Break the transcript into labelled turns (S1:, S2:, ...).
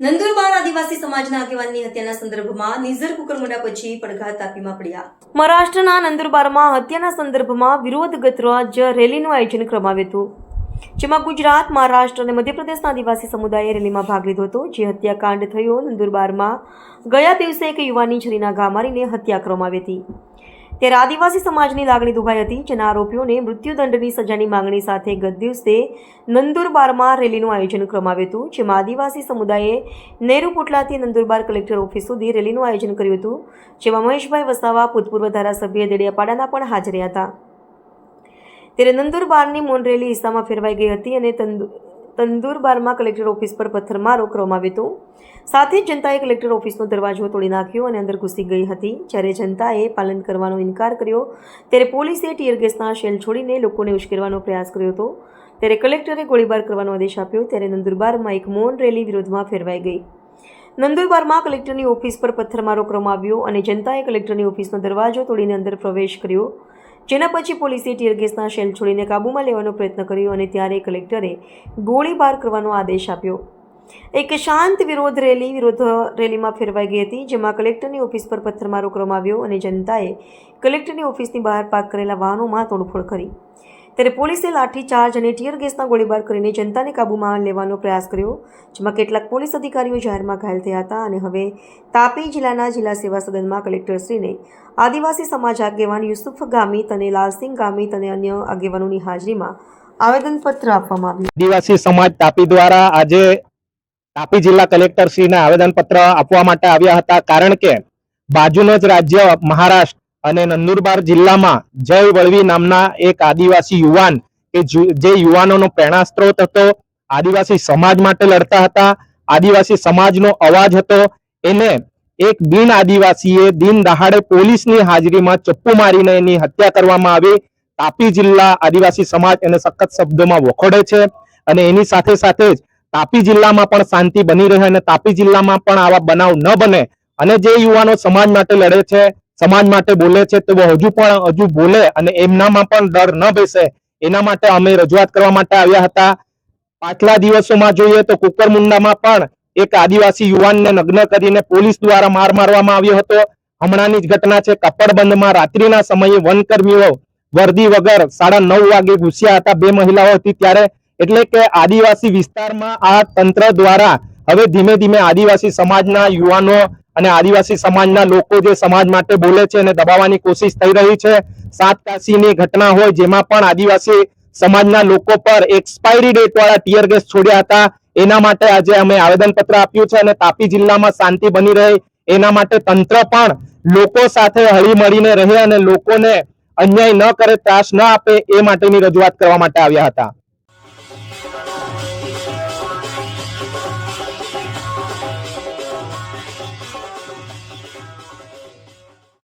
S1: નંદુરબાર આદિવાસી સમાજના આગેવાનની હત્યાના સંદર્ભમાં પછી પડઘા તાપીમાં પડ્યા. મહારાષ્ટ્રના નંદુરબારમાં હત્યાના સંદર્ભમાં વિરોધ ગતરોજ રેલીનું આયોજન કરવામાં આવ્યું હતું. જેમાં ગુજરાત, મહારાષ્ટ્ર અને મધ્યપ્રદેશના આદિવાસી સમુદાયે રેલીમાં ભાગ લીધો હતો. જે હત્યાકાંડ થયો નંદુરબારમાં, ગયા દિવસે એક યુવાનની છરીના ઘા મારીને હત્યા કરવામાં આવી હતી. ત્યારે આદિવાસી સમાજની લાગણી દુભાઈ હતી, જેના આરોપીઓને મૃત્યુદંડની સજાની માંગણી સાથે ગત દિવસે નંદુરબારમાં રેલીનું આયોજન કરવામાં આવ્યું હતું, જેમાં આદિવાસી સમુદાયે નેહરુ પોટલાથી નંદુરબાર કલેક્ટર ઓફિસ સુધી રેલીનું આયોજન કર્યું હતું, જેમાં મહેશભાઈ વસાવા, ભૂતપૂર્વ ધારાસભ્ય દેડિયાપાડાના પણ હાજર હતા. ત્યારે નંદુરબારની મૌન રેલી હિસ્સામાં ફેરવાઈ ગઈ હતી અને તંદુ- તંદુરબારમાં કલેક્ટર ઓફિસ પર પથ્થરમારો કરવામાં આવ્યો હતો. સાથે જનતાએ કલેક્ટર ઓફિસનો દરવાજો તોડી નાખ્યો અને અંદર ઘૂસી ગઈ હતી. જ્યારે જનતાએ પાલન કરવાનો ઇનકાર કર્યો, ત્યારે પોલીસે ટીયર ગેસના શેલ છોડીને લોકોને ઉશ્કેરવાનો પ્રયાસ કર્યો હતો. ત્યારે કલેક્ટરે ગોળીબાર કરવાનો આદેશ આપ્યો. ત્યારે નંદુરબારમાં એક મૌન રેલી વિરોધમાં ફેરવાઈ ગઈ. નંદુરબારમાં કલેક્ટરની ઓફિસ પર પથ્થરમારો કરવામાં આવ્યો અને જનતાએ કલેક્ટરની ઓફિસનો દરવાજો તોડીને અંદર પ્રવેશ કર્યો. જેના પછી પોલીસે ટીયર ગેસના શેલ છોડીને કાબૂમાં લેવાનો પ્રયત્ન કર્યો અને ત્યારે કલેક્ટરે ગોળીબાર કરવાનો આદેશ આપ્યો. એક શાંત વિરોધ રેલી, વિરોધ રેલીમાં ફેરવાઈ ગઈ હતી, જેમાં કલેક્ટરની ઓફિસ પર પથ્થરમારો કરવામાં આવ્યો અને જનતાએ કલેક્ટરની ઓફિસની બહાર પાર્ક કરેલા વાહનોમાં તોડફોડ કરી. ત્યારે પોલીસે લાઠીચાર્જ અને ટીયર ગેસના ગોળીબાર કરીને જનતાને કાબૂમાં લેવાનો પ્રયાસ કર્યો, જેમાં કેટલાક પોલીસ અધિકારીઓ જાહેરમાં ઘાયલ થયા હતા અને હવે તાપી જિલ્લાના જિલ્લા સેવા સદનમાં કલેક્ટરશ્રીને આદિવાસી સમાજ આગેવાન યુસુફ ગામિત અને લાલસિંહ ગામિત અને અન્ય આગેવાનોની હાજરીમાં આવેદનપત્ર આપવામાં આવ્યું.
S2: આદિવાસી સમાજ તાપી દ્વારા આજે તાપી જિલ્લા કલેક્ટર શ્રીને આવેદનપત્ર આપવા માટે આવ્યા હતા, કારણ કે બાજુનો જ રાજ્ય મહારાષ્ટ્ર અને નંદુરબાર જિલ્લામાં જય વળવી નામના એક આદિવાસી યુવાન કે જુ- યુવાનોનો પ્રેરણા સ્ત્રોત હતો, આદિવાસી સમાજ માટે લડતા હતા, આદિવાસી સમાજનો અવાજ હતો, એને એક બિન આદિવાસીએ દિન દહાડે પોલીસની હાજરીમાં ચપ્પુ મારીને એની હત્યા કરવામાં આવી. તાપી જિલ્લા આદિવાસી સમાજ એને સખત શબ્દોમાં વખોડે છે અને એની સાથે સાથે જ તાપી જિલ્લામાં પણ શાંતિ બની રહે અને તાપી જિલ્લામાં પણ આવા બનાવ ન બને. અને જે યુવાનો સમાજ માટે લડે છે સમાજ માટે બોલે છે તો હજુ પણ, હજુ બોલે અને એમનામાં પણ ડર ન બેસે. એના માટે અમે રજૂઆત કરવા માટે આવ્યા હતા. પાછલા દિવસોમાં જોઈએ તો કુકરમુંડામાં પણ એક આદિવાસી યુવાનને નગ્ન કરીને પોલીસ દ્વારા માર મારવામાં આવ્યો હતો. હમણાંની જ ઘટના છે. કપડબંધમાં રાત્રિના સમયે વનકર્મીઓ વર્દી વગર સાડા નવ વાગે ઘૂસ્યા હતા. બે મહિલાઓ હતી ત્યારે. એટલે કે આદિવાસી વિસ્તારમાં આ તંત્ર દ્વારા હવે ધીમે ધીમે આદિવાસી સમાજના યુવાનો અને આદિવાસી સમાજના લોકો જે સમાજ માટે બોલે છે અને દબાવવાની કોશિશ થઈ રહી છે સાત કાશીની ઘટના હોય જેમાં પણ આદિવાસી સમાજના લોકો પર એક્સપાયરી ડેટ વાળા ટીયર ગેસ છોડ્યા હતા. એના માટે આજે અમે આવેદનપત્ર આપ્યું છે અને તાપી જિલ્લામાં શાંતિ બની રહે. એના માટે તંત્ર પણ લોકો સાથે હળીમળીને રહે અને લોકોને અન્યાય ન કરે, ત્રાસ ન આપે એ માટેની રજૂઆત કરવા માટે આવ્યા હતા.